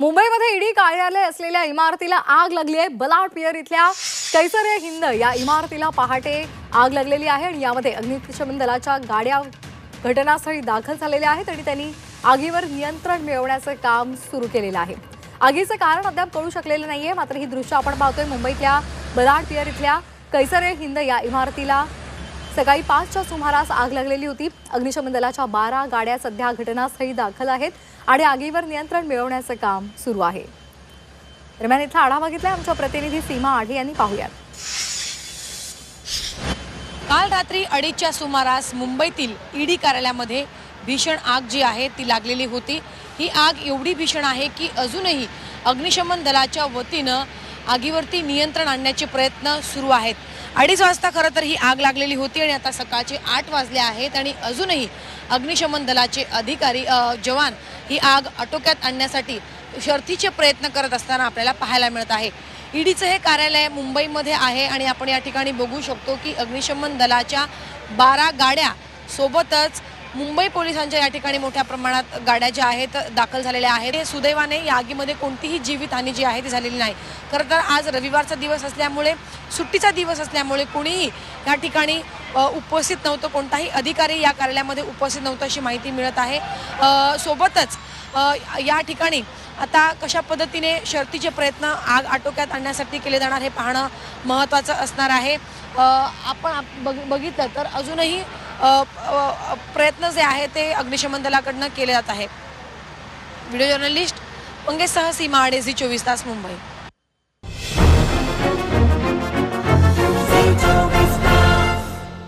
मुंबईमध्ये ईडी कार्यालय असलेल्या इमारतीला आग लागली आहे. बलाट पियर इथल्या कैसर हिंद या इमारतीला पहाटे आग लागलेली आहे आणि यामध्ये अग्निशमन दलाच्या गाड्या घटनास्थळी दाखल झालेल्या आहेत आणि त्यांनी आगीवर नियंत्रण मिळवण्याचं काम सुरू केलेलं आहे. आगीचं कारण अद्याप कळू शकलेलं नाहीये मात्र ही दृश्य आपण पाहतोय मुंबईतल्या बलाट पियर इथल्या कैसर हिंद या इमारतीला सकाळी पाचच्या सुमारास आग लागलेली होती. अग्निशमन दलाच्या बारा गाड्या सध्या घटनास्थळी दाखल आहेत आणि आगीवर नियंत्रण मिळवण्याचं काम सुरू आहे. दरम्यान इथला आढावा घेतलाय आमच्या प्रतिनिधी सीमा आढे यांनी. पाहूयात. काल रात्री अडीचच्या सुमारास मुंबईतील ईडी कार्यालयामध्ये भीषण आग जी आहे ती लागलेली होती. ही आग एवढी भीषण आहे की अजूनही अग्निशमन दलाच्या वतीनं आगीवरती नियंत्रण आणण्याचे प्रयत्न सुरू आहेत. अडीच वाजता खरं तर ही आग लागलेली होती आणि आता सकाळचे आठ वाजले आहेत आणि अजूनही अग्निशमन दलाचे अधिकारी जवान ही आग आटोक्यात आणण्यासाठी शर्थीचे प्रयत्न करत असताना आपल्याला पाहायला मिळत आहे. ईडीचं हे कार्यालय मुंबईमध्ये आहे आणि आपण या ठिकाणी बघू शकतो की अग्निशमन दलाच्या बारा गाड्या सोबतच मुंबई पोलिसांच्या या ठिकाणी मोठ्या प्रमाणात गाड्या ज्या आहेत दाखल झालेल्या आहेत. हे सुदैवाने या आगीमध्ये कोणतीही जीवितहानी जी आहे ती झालेली नाही. खरं तर आज रविवारचा दिवस असल्यामुळे सुट्टीचा दिवस असल्यामुळे कोणीही या ठिकाणी उपस्थित नव्हतं. कोणताही अधिकारी या कार्यालयामध्ये उपस्थित नव्हतं अशी माहिती मिळत आहे. सोबतच या ठिकाणी आता कशा पद्धतीने शर्तीचे प्रयत्न आग आटोक्यात आणण्यासाठी केले जाणार हे पाहणं महत्त्वाचं असणार आहे. आपण आप- बघ बघितलं तर अजूनही प्रयत्न जे आहे ते अग्निशमन दलाकडनं केले जात आहे व्हिडिओ जर्नलिस्ट मंगेश सह सीमा आडे झी चोवीस तास मुंबई.